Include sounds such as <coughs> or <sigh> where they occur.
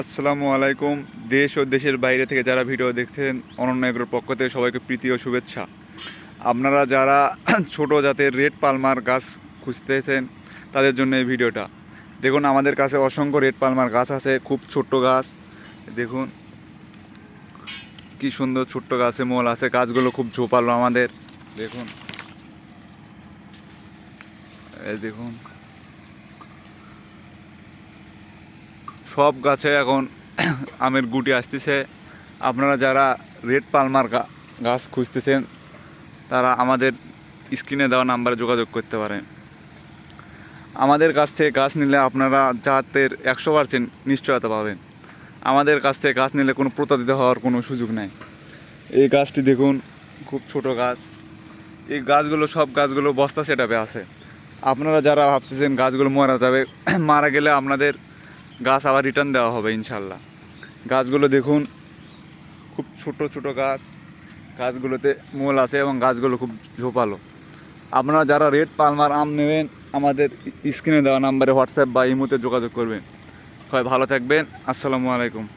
আসসালামু আলাইকুম। দেশ ও দেশের বাইরে থেকে যারা ভিডিও দেখছেন, অনন্য এগ্রোর পক্ষ থেকে সবাইকে প্রীতি ও শুভেচ্ছা। আপনারা যারা <clears throat> ছোট জাতের রেড পালমার গাছ খুঁজতেছেন, তাদের জন্য এই ভিডিওটা। দেখুন, আমাদের কাছে অসংখ্য রেড পালমার গাছ আছে, খুব ছোট্ট গাছ। দেখুন, কি সুন্দর ছোট্ট গাছে মল আছে, গাছগুলো খুব ঝোপালো আমাদের। দেখুন দেখুন। সব গাছে এখন <coughs> আমের গুটি আসতেছে। আপনারা যারা রেড পালমার গাছ খুঁজতেছেন, তারা আমাদের স্ক্রিনে দেওয়া নাম্বারে যোগাযোগ করতে পারেন। আমাদের কাছ থেকে গাছ নিলে আপনারা জাতের একশো পার্সেন্ট নিশ্চয়তা পাবেন। আমাদের কাছ থেকে গাছ নিলে কোনো প্রতারিত হওয়ার কোনো সুযোগ নেই। এই গাছটি দেখুন, খুব ছোট গাছ। এই গাছগুলো, সব গাছগুলো বস্তা সেটাপে আছে। আপনারা যারা ভাবতেছেন গাছগুলো মারা যাবে, <coughs> মারা গেলে আপনাদের গাছ আবার রিটার্ন দেওয়া হবে, ইনশাল্লাহ। গাছগুলো দেখুন, খুব ছোট ছোট গাছ। গাছগুলোতে মোল আছে এবং গাছগুলো খুব ঝোপালো। আপনারা যারা রেড পালমার আম নেবেন, আমাদের স্ক্রিনে দেওয়া নাম্বারে হোয়াটসঅ্যাপ বা ইমোতে যোগাযোগ করবেন। হয় ভালো থাকবেন। আসসালামু আলাইকুম।